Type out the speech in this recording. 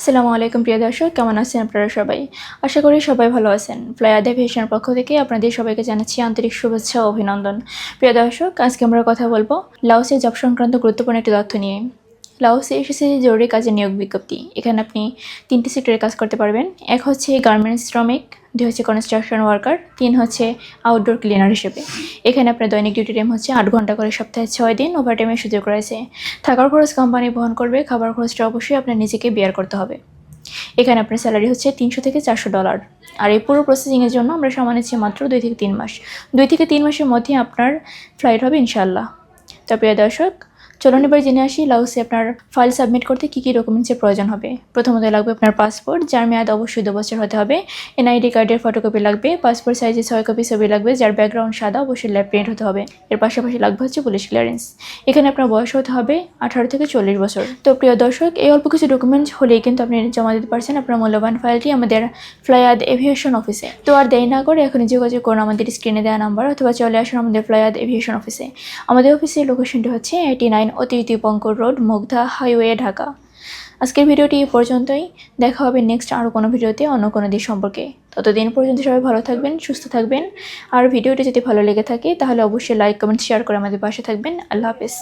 আসসালামু আলাইকুম, প্রিয় দর্শক। কেমন আছেন আপনারা সবাই? আশা করি সবাই ভালো আছেন। ফ্লায়ার ডেভিয়েশনের পক্ষ থেকে আপনাদের সবাইকে জানাচ্ছি আন্তরিক শুভেচ্ছা ও অভিনন্দন। প্রিয় দর্শক, আজকে আমরা কথা বলব লাউসে জব সংক্রান্ত গুরুত্বপূর্ণ একটি তথ্য নিয়ে। লাওসে এসেছে জরুরি কাজে নিয়োগ বিজ্ঞপ্তি। এখানে আপনি তিনটি সেক্টরে কাজ করতে পারবেন। এক হচ্ছে গার্মেন্টস শ্রমিক দুই হচ্ছে কনস্ট্রাকশন ওয়ার্কার তিন হচ্ছে আউটডোর ক্লিনার হিসেবে। এখানে আপনার দৈনিক ডিউটি টাইম হচ্ছে আট ঘণ্টা করে সপ্তাহে ছয় দিন ওভার টাইমের সুযোগ রয়েছে। থাকার খরচ কোম্পানি বহন করবে, খাবার খরচটা অবশ্যই আপনার নিজেকে বেয়ার করতে হবে। এখানে আপনার স্যালারি হচ্ছে তিনশো থেকে চারশো ডলার আর এই পুরো প্রসেসিংয়ের জন্য আমরা সময় নিচ্ছি মাত্র দুই থেকে তিন মাস। দুই থেকে তিন মাসের মধ্যে আপনার ফ্লাইট হবে ইনশাল্লাহ তো প্রিয় দর্শক চলুন এবার জেনে আসি লাউসে আপনার ফাইল সাবমিট করতে কী কী ডকুমেন্টসের প্রয়োজন হবে। প্রথমত লাগবে আপনার পাসপোর্ট যার মেয়াদ অবশ্যই দু বছর হতে হবে। এনআইডি কার্ডের ফটোকপি লাগবে পাসপোর্ট সাইজে ছয় কপি ছবি লাগবে, যার ব্যাকগ্রাউন্ড সাদা, অবশ্যই ল্যাব প্রিন্ট হতে হবে। এর পাশাপাশি লাগবে হচ্ছে পুলিশ ক্লিয়ারেন্স এখানে আপনার বয়স হতে হবে আঠারো থেকে চল্লিশ বছর। তো প্রিয় দর্শক, এই অল্প কিছু ডকুমেন্টস হলেই কিন্তু আপনি জমা দিতে পারছেন আপনার মূল্যবান ফাইলটি আমাদের ফ্লাইয়াদ এভিয়েশন অফিসে তো আর দেরি না করে এখন যোগাযোগ করুন আমাদের স্ক্রিনে দেওয়া নাম্বার অথবা চলে আসুন আমাদের ফ্লাইয়াদ এভিয়েশন অফিসে আমাদের অফিসের লোকেশনটি হচ্ছে এইটি নাইন অতিরিক্ত দীপঙ্কর রোড, মুগধা হাইওয়ে, ঢাকা। আজকের ভিডিওটি এই পর্যন্তই। দেখা হবে নেক্সট আরও কোনো ভিডিওতে, অন্য কোনো দিক সম্পর্কে। ততদিন পর্যন্ত সবাই ভালো থাকবেন, সুস্থ থাকবেন। আর ভিডিওটি যদি ভালো লেগে থাকে, তাহলে অবশ্যই লাইক কমেন্ট শেয়ার করে আমাদের পাশে থাকবেন। আল্লাহ হাফেজ।